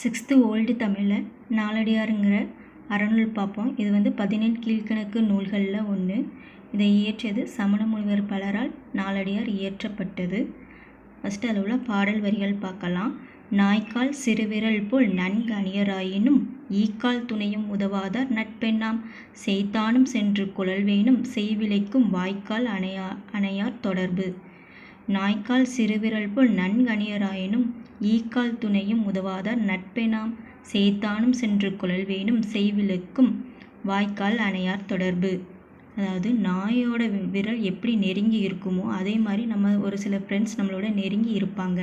Sixth old தமிழில் நாலடியாருங்கிற அறநூல் பார்ப்போம் இது வந்து பதினெண் கீழ்க்கணக்கு நூல்களில் ஒன்று இதை இயற்றியது சமண முனிவர் பலரால் நாலடியார் இயற்றப்பட்டது. ஃபஸ்ட்டு அதில் உள்ள பாடல் வரிகள் பார்க்கலாம். நாய்க்கால் சிறுவிரல் போல் நன்கு அணியராயினும் ஈக்கால் துணையும் உதவாதார் நட்பெண்ணாம். செய்தானும் சென்று குழல்வேனும் செய்விலைக்கும் வாய்க்கால் அணையா அணையார் தொடர்பு. நாய்க்கால் சிறுவிரல் போல் நன்கணியராயினும் ஈக்கால் துணையும் உதவாதார். நட்பெனாம் சேத்தானும் சென்று குழல்வேனும் செய்விலுக்கும் வாய்க்கால் அணையார் தொடர்பு. அதாவது நாயோட விரல் எப்படி நெருங்கி இருக்குமோ அதே மாதிரி நம்ம ஒரு சில ஃப்ரெண்ட்ஸ் நம்மளோட நெருங்கி இருப்பாங்க.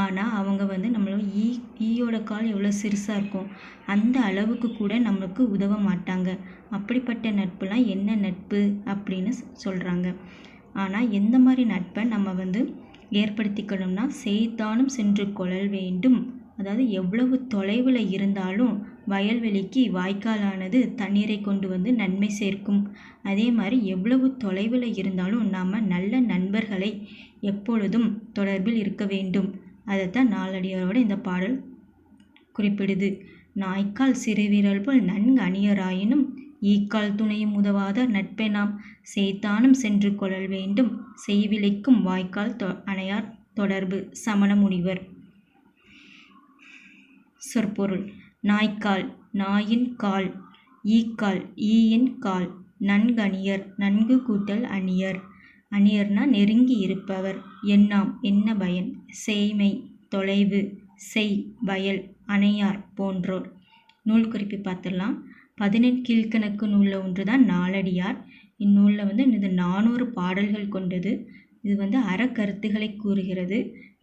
ஆனால் அவங்க வந்து நம்மளோட ஈ ஈயோட கால் எவ்வளோ சிறுசாக இருக்கும் அந்த அளவுக்கு கூட நம்மளுக்கு உதவ மாட்டாங்க. அப்படிப்பட்ட நட்புலாம் என்ன நட்பு? அப்படின்னு சொல்கிறாங்க ஆனால் எந்த மாதிரி நட்பை நம்ம வந்து ஏற்படுத்திக்கணும்னா செய்தானும் சென்று கொள்ளல் வேண்டும். அதாவது எவ்வளவு தொலைவில் இருந்தாலும் வயல்வெளிக்கு வாய்க்காலானது தண்ணீரை கொண்டு வந்து நன்மை சேர்க்கும். அதே மாதிரி எவ்வளவு தொலைவில் இருந்தாலும் நாம் நல்ல நண்பர்களை எப்பொழுதும் தொடர்பில் இருக்க வேண்டும். அதைத்தான் நாளடியாரோட இந்த பாடல் குறிப்பிடுது. நாய்க்கால் சிறுவிரல் போல் நன்கு அணியராயினும் ஈக்கால் துணையும் உதவாத நட்பை நாம். செய்தானும் சென்று கொள்ளல் வேண்டும். செய்விலைக்கும் வாய்க்கால் தொ அணையார் தொடர்பு. சமண முனிவர். சொற்பொருள். நாய்க்கால் நாயின் கால். ஈக்கால் ஈயின் கால். நன்கணியர் நன்கு கூட்டல் அணியர். அணியர்னா நெருங்கி இருப்பவர். எண்ணாம் என்ன பயன்? செய்மை தொலைவு. செய் வயல் அணையார் போன்றோர். நூல் குறிப்பு பார்த்துடலாம். பதினெண்கீழ்க்கணக்கு நூலில் ஒன்று தான் நாலடியார். இந்நூலில் வந்து இது நானூறு பாடல்கள் கொண்டது. இது வந்து அறக்கருத்துக்களை கூறுகிறது.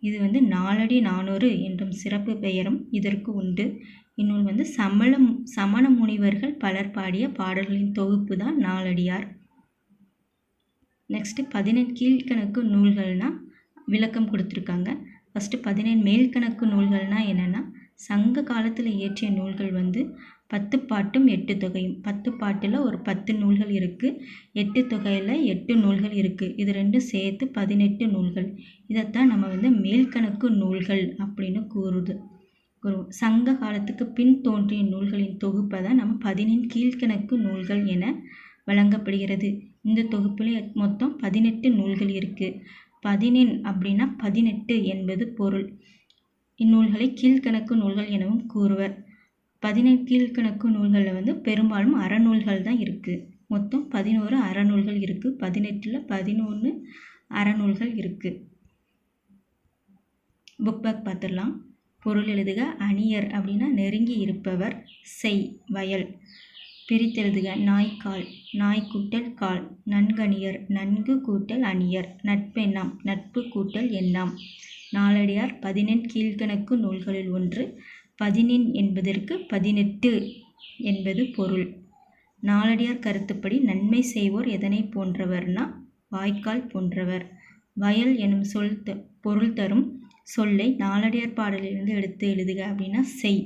இது வந்து நாலடி நானூறு என்றும் சிறப்பு பெயரும் இதற்கு உண்டு. இந்நூல் வந்து சமண சமண முனிவர்கள் பலர் பாடிய பாடல்களின் தொகுப்பு தான் நாலடியார். நெக்ஸ்ட்டு பதினெண் கீழ்கணக்கு நூல்கள்னால் விளக்கம் கொடுத்துருக்காங்க. ஃபஸ்ட்டு பதினெண் மேல்கணக்கு நூல்கள்னால் என்னென்னா சங்க காலத்தில் இயற்றிய நூல்கள் வந்து பத்து பாட்டும் எட்டு தொகையும். பத்து பாட்டில் ஒரு பத்து நூல்கள் இருக்குது எட்டு தொகையில் எட்டு நூல்கள் இருக்குது இது ரெண்டும் சேர்த்து பதினெட்டு நூல்கள். இதைத்தான் நம்ம வந்து மேல்கணக்கு நூல்கள் அப்படின்னு கூறுது. கூறுவோம் சங்க காலத்துக்கு பின் தோன்றிய நூல்களின் தொகுப்பை தான் நம்ம பதினெண் கீழ்க்கணக்கு நூல்கள் என வழங்கப்படுகிறது. இந்த தொகுப்பில் மொத்தம் பதினெட்டு நூல்கள் இருக்குது பதினெண் அப்படின்னா பதினெட்டு என்பது பொருள். இந்நூல்களை கீழ்கணக்கு நூல்கள் எனவும் கூறுவர். பதினெட்டு கீழ்க்கணக்கு நூல்களில் வந்து பெரும்பாலும் அறநூல்கள் தான் இருக்குது மொத்தம் பதினோரு அறநூல்கள் இருக்குது பதினெட்டில் பதினொன்று அறநூல்கள் இருக்குது புக் பேக் பார்த்துடலாம் பொருள் எழுதுக அணியர் அப்படின்னா நெருங்கி இருப்பவர் செய் வயல். பிரித்தெழுதுக நாய்க்கால் நாய் கூட்டல் கால் நன்கணியர் நன்கு கூட்டல் அணியர் நட்பெண்ணாம் நட்பு கூட்டல் எண்ணாம். நாளடியார் பதினெண் கீழ்க்கணக்கு நூல்களில் ஒன்று பதினெண் என்பதற்கு பதினெட்டு என்பது பொருள். நாலடியார் கருத்துப்படி நன்மை செய்வோர் எதனை போன்றவர்னா வாய்க்கால் போன்றவர். வயல் எனும் சொல் த பொருள் தரும் சொல்லை நாலடியார் பாடலிலிருந்து எடுத்து எழுதுக அப்படின்னா செய்.